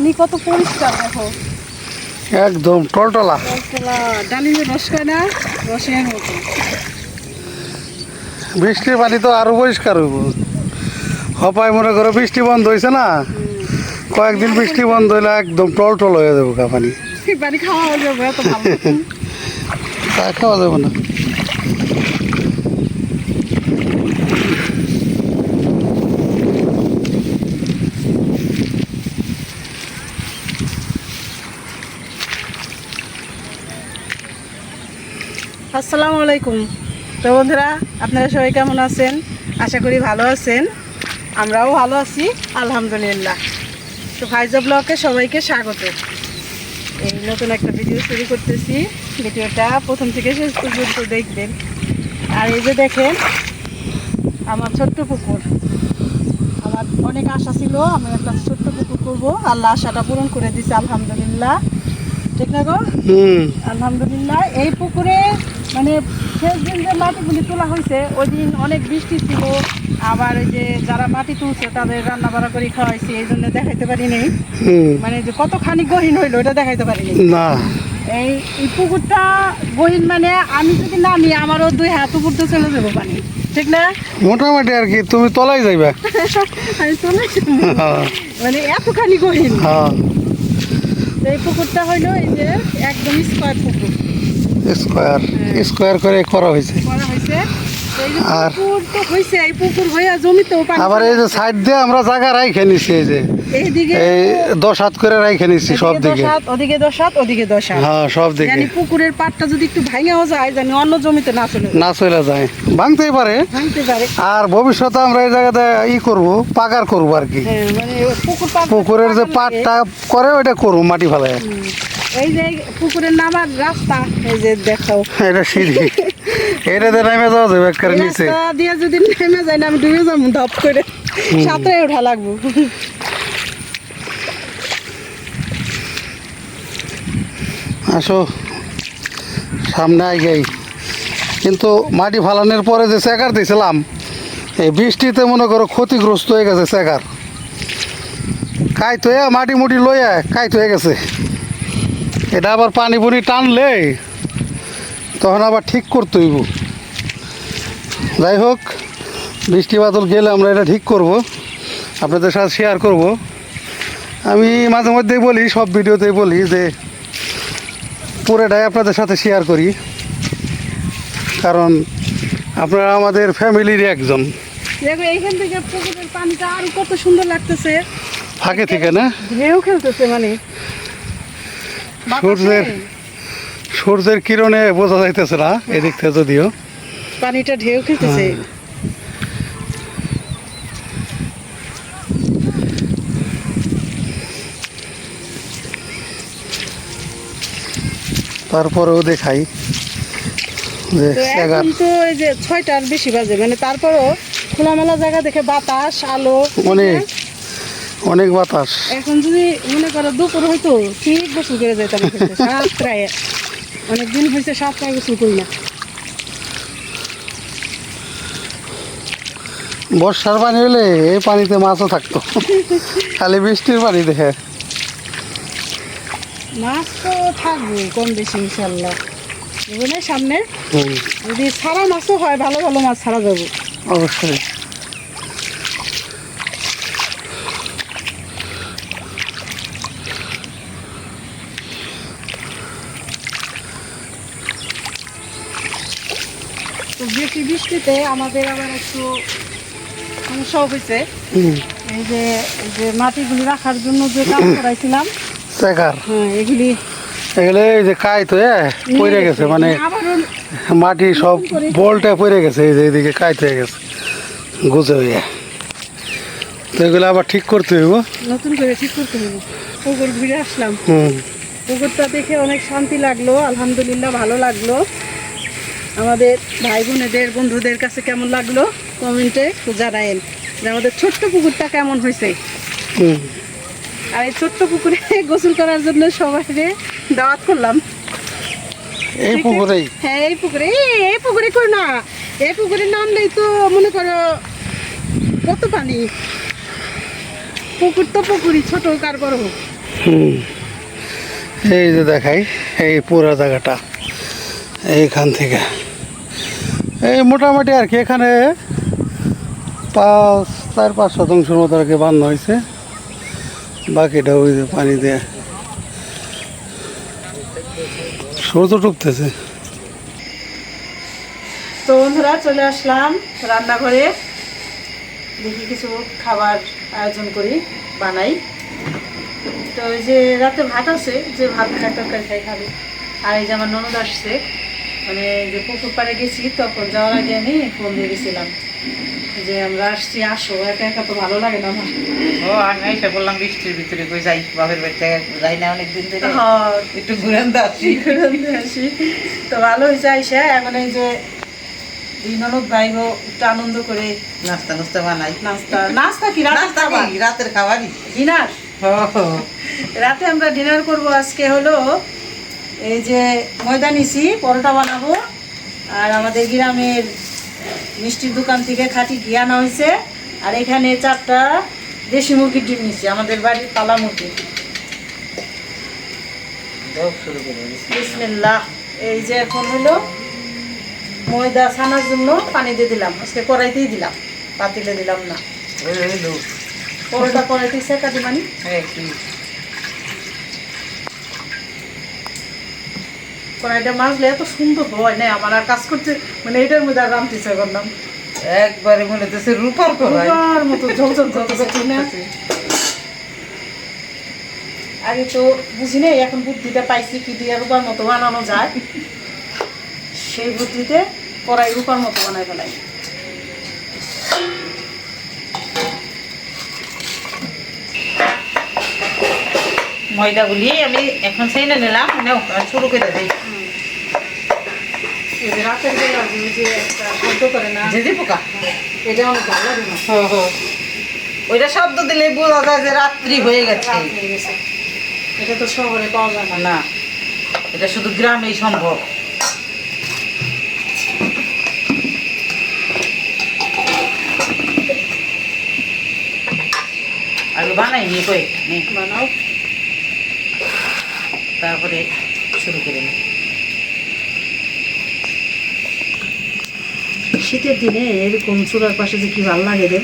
পানি কত পরিষ্কার দেখো। একদম টলটলা। ডালিমের রস খায় না রসের মতো। বৃষ্টির পানি তো আরও পরিষ্কার হইব। হপায় মনে করো বৃষ্টি বন্ধ হয়েছে না? কয়েকদিন বৃষ্টি বন্ধ হইলে একদম টলটল হয়ে যাব পানি। পানি খাওয়া যাবে তা খাওয়া যাবে না। আসসালামু আলাইকুম। তো বন্ধুরা, আপনারা সবাই কেমন আছেন? আশা করি ভালো আছেন। আমরাও ভালো আছি, আলহামদুলিল্লাহ। তো ফাইজা ব্লকে সবাইকে স্বাগত। এই নতুন একটা ভিডিও শুরু করতেছি। ভিডিওটা প্রথম থেকে শেষ পর্যন্ত দেখবেন। আর এই যে দেখেন, আমার ছোট্ট পুকুর। আমার অনেক আশা ছিল, আমি একটা ছোট্ট পুকুর করব। আল্লাহ আশাটা পূরণ করে দিছে, আলহামদুলিল্লাহ। ঠিক না গো? হুম। আলহামদুলিল্লাহ এই পুকুরে মানে শেষ দিন যে মাটিগুলি তোলা হয়েছে ওই দিন অনেক বৃষ্টি ছিল আবার ওই যে যারা মাটি তুলছে তাদের রান্না বাড়া করে খাওয়াইছি এই জন্য দেখাইতে পারিনি। মানে যে কতখানি গহীন হইল এটা দেখাইতে পারিনি। না। এই এই পুকুরটা গহীন মানে আমি যদি নামি আমারও দুই হাত উপর তো চলে যাব পানি। ঠিক না? মোটামুটি আর কি তুমি তলাই যাইবা। আমি চলে হ্যাঁ। মানে এতখানি গহীন। হ্যাঁ। এই পুকুরটা হইল এই যে একদম স্কোয়ার পুকুর। স্কোয়ার স্কোয়ার করে করা হয়েছে। করা হয়েছে। আর- পুকুর তো হয়েছে এই পুকুর হইয়া জমিতেও পানি আবার এই যে সাইড দিয়ে আমরা জায়গা রাইখে নিছি এই যে। এই দশ হাত করে রাইখে নিছি সব দশ দিকে। হাত, ওদিকে দশ হাত ওদিকে দশ হাত। হ্যাঁ সব দিকে। জানি পুকুরের পাটটা যদি একটু ভাঙেও যায় জানি অন্য জমিতে না চলে না চলে যায়। ভাঙতেই পারে। ভাঙতে পারে। আর ভবিষ্যতে আমরা এই জায়গাতে ই করব পাকার করব আর কি। হ্যাঁ, মানে পুকুরের যে পাটটা করে ওইটা করব মাটি ফেলায়। এই যে পুকুরের নামার রাস্তা এই যে এটা সিঁড়ি। এটাতে নেমে যাওয়া যাবে একবারে নিচে। দিয়ে যদি নেমে যায় না আমি ডুবে যাব ধপ করে। সাঁতরে ওঠা লাগবো। আসো, সামনে আই কিন্তু মাটি ফালানোর পরে যে চেকার দিয়েছিলাম এই বৃষ্টিতে মনে করো ক্ষতিগ্রস্ত হয়ে গেছে চেকার। কাইত হয়ে মাটি মুটি লইয়া কাইত হয়ে গেছে। এটা আবার পানি পুনি টানলে, তখন আবার ঠিক করতে হইব। যাই হোক বৃষ্টি বাদল গেলে আমরা এটা ঠিক করব। আপনাদের সাথে শেয়ার করব। আমি মাঝে মধ্যেই বলি, সব ভিডিওতেই বলি যে পুরোটাই আপনাদের সাথে শেয়ার করি। কারণ আপনারা আমাদের ফ্যামিলির একজন। দেখো এইখান থেকে পুকুরের পানিটা আর কত সুন্দর লাগতেছে। ফাঁকে থেকে না? ঢেউ খেলতেছে মানে। সূর্যের সূর্যের কিরণে বোঝা যাইতেছে না এদিক থেকে যদিও। পানিটা ঢেউ খেলতেছে। তারপরেও দেখাই। যে তো এখন তো এই যে ছয়টার বেশি বাজে মানে তারপরও খোলামেলা জায়গা দেখে বাতাস আলো অনেক অনেক বাতাস। এখন যদি মনে করো দুপুর হইতো ঠিক গোসল করে যেতাম সাতটায়। অনেক দিন হয়েছে সাতটায় গোসল করি না। বর্ষার পানি হলে এই পানিতে মাছও থাকতো। খালি বৃষ্টির পানি দেখে। মাছ তো থাকবে কম বেশি ইনশাল্লাহ বুঝলে সামনে যদি ছাড়া মাছও হয় ভালো ভালো মাছ ছাড়া যাব। অবশ্যই। তো বেশি বৃষ্টিতে আমাদের আবার একটু সমস্যাও হয়েছে এই যে এই যে মাটিগুলি রাখার জন্য যে কাজ করাইছিলাম হ্যাঁ এগুলি এই যে কাইত হয়ে পড়ে গেছে মানে মাটি সব বলটা পড়ে গেছে এই যে এইদিকে কাইত হয়ে গেছে গুজে হয়ে। তো এগুলো আবার ঠিক করতে হইব। নতুন করে ঠিক করতে হবে পুকুর ঘুরে আসলাম। হুম। পুকুরটা দেখে অনেক শান্তি লাগল আলহামদুলিল্লাহ ভালো লাগল। আমাদের ভাই বোনেদের বন্ধুদের কাছে কেমন লাগল? কমেন্টে জানায়েন যে আমাদের ছোট্ট পুকুরটা কেমন হয়েছে। হুম। আর এই ছোট্ট পুকুরে গোসল করার জন্য সবাইকে দাওয়াত করলাম। এই পুকুরেই হ্যাঁ এই পুকুরে। এই- পুকুরে কই না। এই পুকুরের নাম নেই তো মনে করো কত পানি? পুকুর তো পুকুরই ছোট কার বড় হুম। এই যে দেখাই এই পুরা জায়গাটা এইখান থেকে। এই মোটামুটি আর কি এখানে পাঁচ চার পাঁচ শতাংশের মতো আর কি বান্ন হয়েছে। বাকিটা ওই যে পানি দিয়ে সূর্য টুকতেছে তো বন্ধুরা, চলে আসলাম রান্নাঘরে। দেখি কিছু খাবার আয়োজন করি, বানাই। তো ওই যে রাতে ভাত আছে, যে ভাত খাই তরকারি খাই খাবে। আর এই যে আমার ননদ আসছে মানে যে পুকুর পাড়ে গেছি, তখন যাওয়ার আগে আমি ফোন দিয়ে গেছিলাম। যে আমরা আসছি আসো একা একা তো ভালো লাগে না আমার। ও আমি এসে বললাম বৃষ্টির ভিতরে কই যাই বাপের বাড়িতে যাই না অনেকদিন ধরে। একটু আসি। আসি। তো ভালো হয়েছে আইসা এখন এই যে দুই ননদ ভাই একটু আনন্দ করে নাস্তা নাস্তা বানাই। নাস্তা নাস্তা কি রাতের নাস্তা কি? রাতের খাবারই। ডিনার রাতে আমরা ডিনার করব আজকে হলো এই যে ময়দা নিছি পরোটা বানাবো। আর আমাদের গ্রামের মিষ্টির দোকান থেকে খাঁটি ঘি আনা হয়েছে। আর এখানে চারটা দেশি মুরগির ডিম নিছি আমাদের বাড়ির পালা মুরগি। বিসমিল্লাহ। এই যে এখন হলো ময়দা ছানার জন্য পানি দিয়ে দিলাম। আজকে কড়াইতেই দিলাম পাতিলে দিলাম না। পরোটা কড়াইতে সেকা দিবানি। হ্যাঁ কড়াইটা মাজলে এত সুন্দর হয় না আমার আর কাজ করতে মানে এটার মধ্যে আর রামতে ইচ্ছা করলাম। একবারে মনে হচ্ছে রূপার করাই রূপার মতো ঝলঝল ঝলঝল না? আগে তো বুঝি নাই এখন বুদ্ধিটা পাইছি কি দিয়ে রূপার মতো বানানো যায়। সেই বুদ্ধিতে কড়াই রূপার মতো বানাই ফেলাই। ময়দাগুলি আমি এখন সেই নিলাম মানে শুরু করে দিই। রাতের বেলা যে একটা শব্দ করে না? পোকা। এটা অনেক ভালো লাগে না? ওইটা শব্দ দিলে বোঝা যায় যে রাত্রি হয়ে গেছে। হয়ে এটা তো শহরে পাওয়া যায় না। এটা শুধু গ্রামেই সম্ভব। আগে বানাই নিয়ে কয়েকটা নে, বানাও। তারপরে শুরু করে নি। শীতের দিনে এরকম চূড়ার পাশে যে কি ভালো লাগে রে।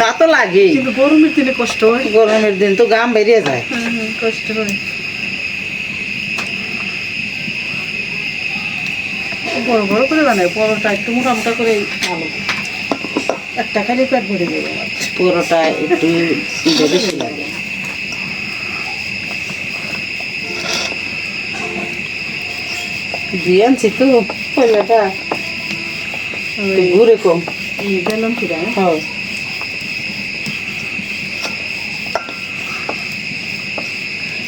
তা তো লাগে কিন্তু গরমের দিনে কষ্ট হয়। গরমের দিন তো গাম বেরিয়ে যায়। কষ্ট হয়। বড় বড় করে বানায় পরোটা একটু মোটা মোটা করে ভালো। একটা খালি পেট ভরে যাবে। পুরোটা একটু বেশি লাগে। দিয়ে আনছি তো পয়লাটা ঘুরে কম। বেলন ফিরা হ্যাঁ?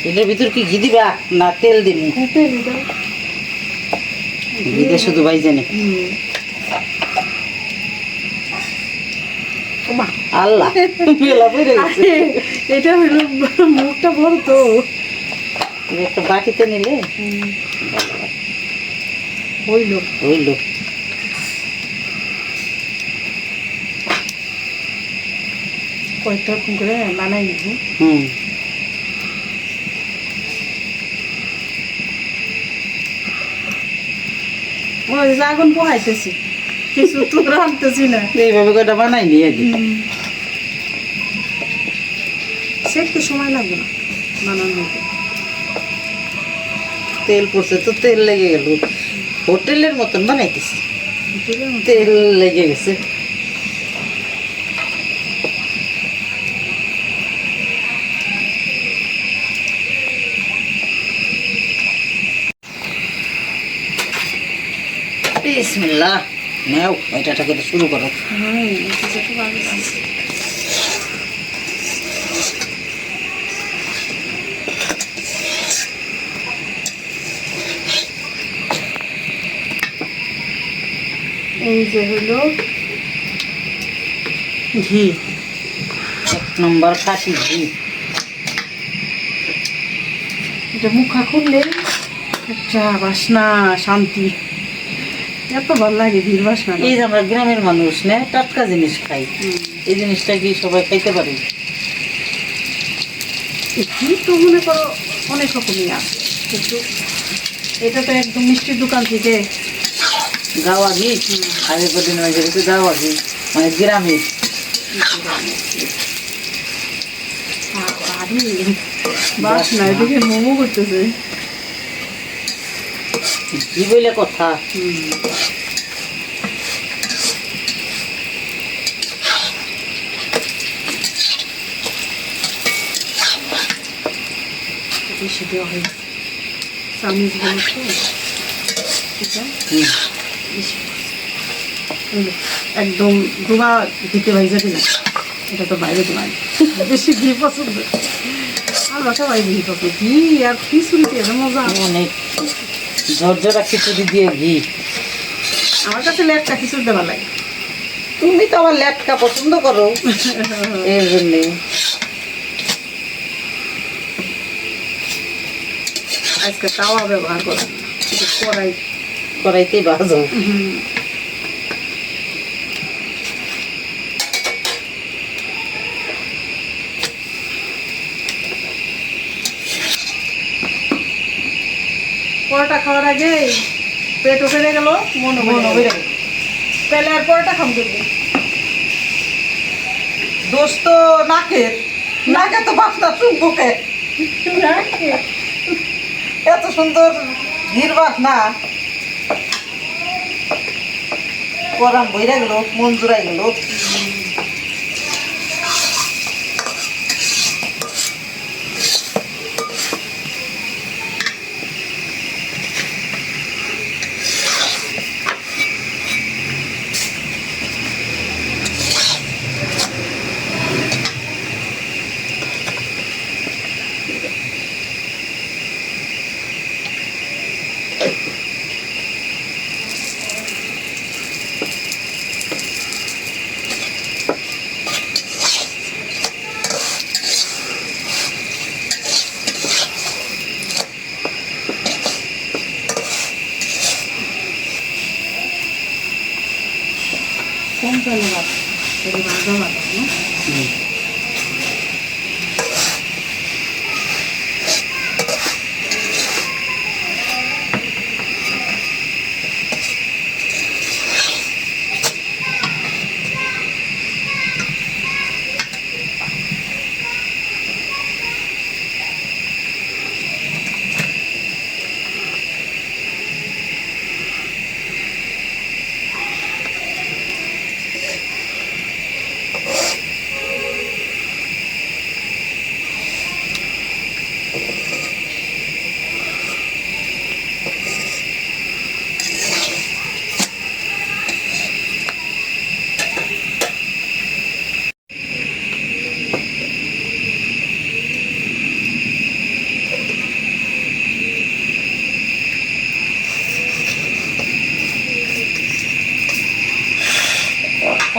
এটার ভিতর কি ঘি দিবা না তেল দিবি? ঘি দিয়ে শুধু বাইজে নে। আল্লাহ এটা হইল মুখটা বড় তো। একটা বাটিতে নিলে? হইল। হইল। কয়েকটা রকম করে বানাই নিবি। হুম। আগুন পোহাইতেছি। কিছু তো রাখতেছি না। এইভাবে কয়টা বানাই নি আগে সেটতে সময় লাগবে না বানানো তেল পড়ছে তো তেল লেগে গেল। হোটেলের মতন বানাইতেছি। তেল লেগে গেছে। বিসমিল্লাহ। নেও এটাটাকে তো শুরু করো। এই যে হইল ঘি। এক নম্বর খাসি ঘি। এটা মুখা খুললে একটা বাসনা শান্তি। এত ভালো লাগে ভিড় বাসনা এই যে আমরা গ্রামের মানুষ না? টাটকা জিনিস খাই। এই জিনিসটা কি সবাই খাইতে পারে? ঘি তো মনে করো অনেক রকমই আছে কিন্তু এটা তো একদম মিষ্টির দোকান থেকে গাওয়া ঘি? আগে কদিন গাওয়া ঘি মানে গ্রামের বাস না এদিকে মোমো করতেছে। ঘি বলে কথা? বেশি দেওয়া হয় চামচ তো একদম ডুবা দিতে ভাই যাবে না। এটা তো বাইরে তোমার। বেশি ঘি পছন্দ। আমরা সবাই ঘি পছন্দ। ঘি আর খিচুড়িতে মজা। অনেক। ঝরঝরা খিচুড়ি দিয়ে ঘি। আমার কাছে লেটকা খিচুড়ি দেওয়া লাগে। তুমি তো আবার লেটকা পছন্দ করো। এর জন্যে। আজকে তাওয়া ব্যবহার করা। কড়াই। কড়াইতেই ভাজো। পরোটা খাওয়ার আগে পেট উঠে গেল মন মন উঠে গেল। পেলে আর পরোটা খাম করবি দোষ তো নাকের। নাকে তো বাসনা চুম্বুকে। এত সুন্দর ঘির বাসনা পরাম বইরা গেল মন জুড়াই গেল।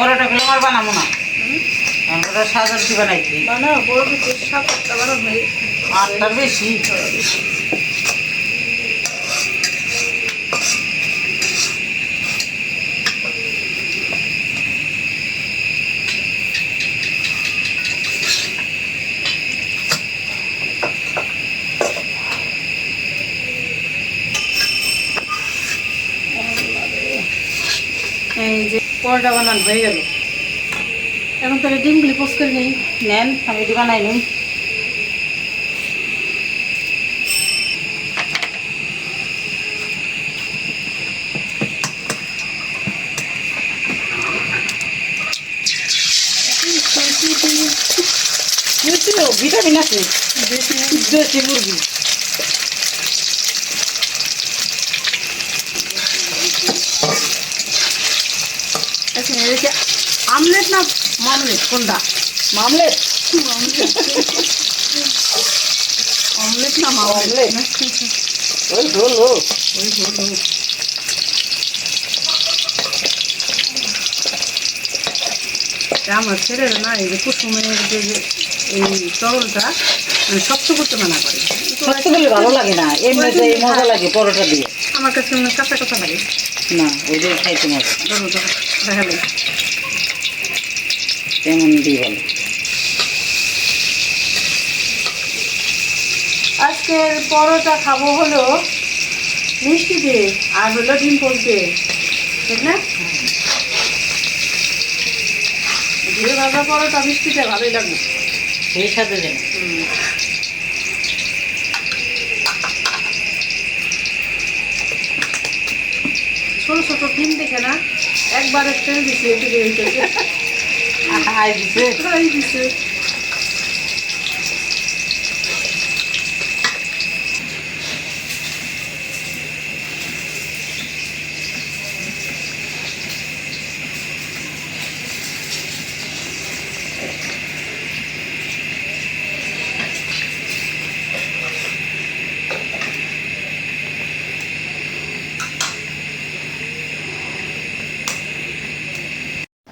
পরোটা গুলো আমার বানাবো না। আমরা সাদা কি বানাইছি? বানাও বড় সাত আটটা হয়ে আটটার বেশি এই যে পরোটা বানানো হয়ে গেল এখন তাহলে ডিমগুলি পোস্ট করে নিই নেন আমি এটি বানাই নুন ভিটামিন আছে দেশি মুরগি ওই ওই হলো তা আমার ছেলেরা না এই যে কুসুমের যে যে এই তরলটা মানে শক্ত করতে মানা করে। ভালো লাগে না এমনিতে মজা লাগে পরোটা দিয়ে। আমার কাছে কাঁচা কাঁচা লাগে। না ওইটাই খাইতে মজা। ধরো দেখালে তেমন দিয়ে ভালো আজকের পরোটা খাব হলো মিষ্টি দিয়ে আর হলো ডিম পোচ দিয়ে ঠিক না? ঘিরে ভাজা পরোটা মিষ্টিতে ভালোই লাগবে। সেই সাথে যেন ছোট ছোট ডিম দেখে না একবারে তেল দিছে একটু দিয়ে হইতেছে আই দিছে তাই দিছে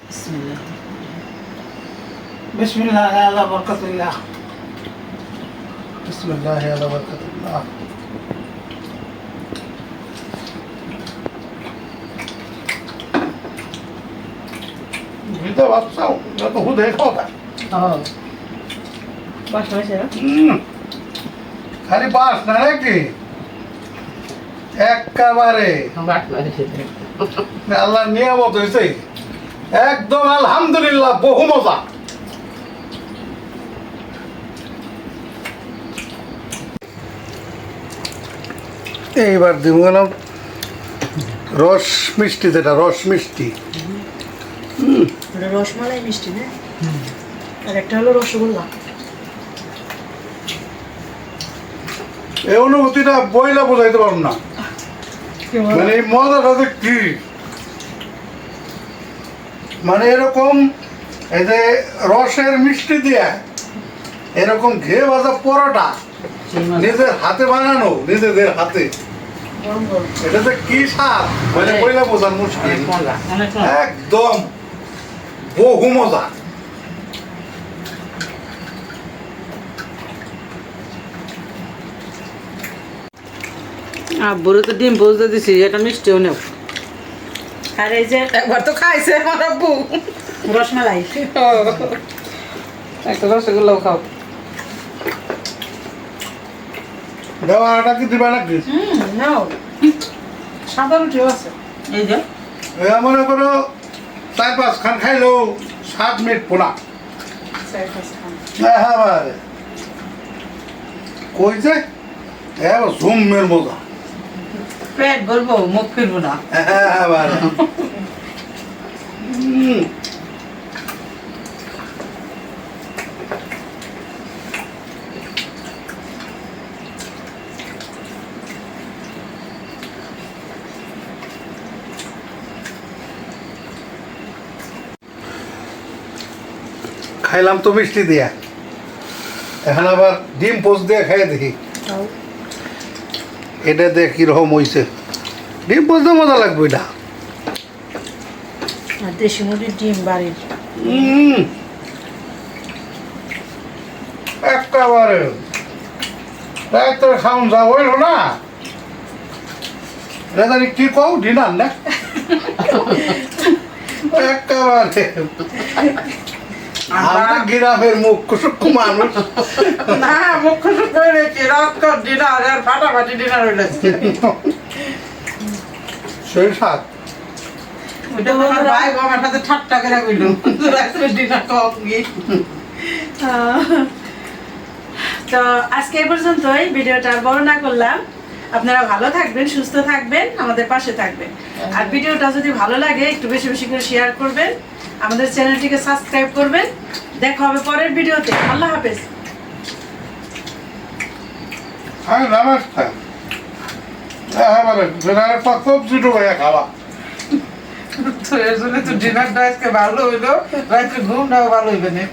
বিসমিল্লাহ বিসমিল্লাহ আল্লাহ বরকতুল্লাহ বিসমিল্লাহ আল্লাহ বরকতুল্লাহ বুঝতে পারছ যত হুদে কথা। বাসা হয়েছে না? খালি বাস না নাকি? একেবারে আল্লাহ নিয়ামত হয়েছে একদম আলহামদুলিল্লাহ বহু মজা। এইবার দিব গেলাম রস মিষ্টি যেটা রস মিষ্টি। রসমালাই মিষ্টি না আর একটা হলো রসগোল্লা। এই অনুভূতিটা বইলা বোঝাইতে পারব না। মানে এই মজাটা যে কি? মানে এরকম এই যে রসের মিষ্টি দিয়া এরকম ঘে ভাজা পরোটা নিজের হাতে বানানো নিজেদের হাতে। কি স্বাদ? মানে অনেক। বইলা বোঝার মুশকিল একদম বহু মজা। আব্বুরে তো ডিম বুঝতে দিছি এটা মিষ্টিও নেব আর এই যে একবার তো খাইছে আমার আব্বু। রসমালাই। একটা রসগোল্লাও খাও। দেওয়াটা কি দিবা নাকি? হুম নাও। সাদা রুটিও আছে। এই যে। এ মনে করো চার পাঁচ খান খাইলেও সাত মিনিট পোনা। চার পাঁচ খান। হ্যাঁ ভাই। কইছে হ্যাঁ জুমের মজা। পেট বলব মুখ ফিরবো না। হ্যাঁ ভাই। হুম। খাইলাম তো মিষ্টি দিয়া। এখন আবার ডিম পোস্ট দিয়ে খাই দেখি। এটা দেখ কীরকম হইছে। ডিম পোস্ট দিয়ে মজা লাগবে এটা। দেশি মুরগির ডিম বাড়ির। একেবারে। যা হইল না। কি কও ডিনার না? একেবারে। আমরা গ্রামের মুখ কুসুক্কু মানুষ। না মুখ খুশি করে রেখে রক্ত ডিনার আর ফাটাফাটি ডিনার হইল সেই সাত। ওইটা আমার ভাই আমার সাথে ঠাট্টা করে কইল রাত্রে ডিনার কম গিয়ে তো আজকে এই পর্যন্তই। ভিডিওটা আর বড় না করলাম। আপনারা ভালো থাকবেন সুস্থ থাকবেন আমাদের পাশে থাকবেন। আর ভিডিওটা যদি ভালো লাগে একটু বেশি বেশি করে শেয়ার করবেন। আমাদের চ্যানেলটিকে সাবস্ক্রাইব করবেন। দেখা হবে পরের ভিডিওতে। আল্লাহ হাফেজ। হ্যাঁ নমস্কার। হ্যাঁ বলে ডিনারে সবজি ডুবাইয়া খাওয়া। তো এর জন্য তো ডিনারটা আজকে ভালো হইল রাত্রে ঘুমটাও ভালো হইবে না।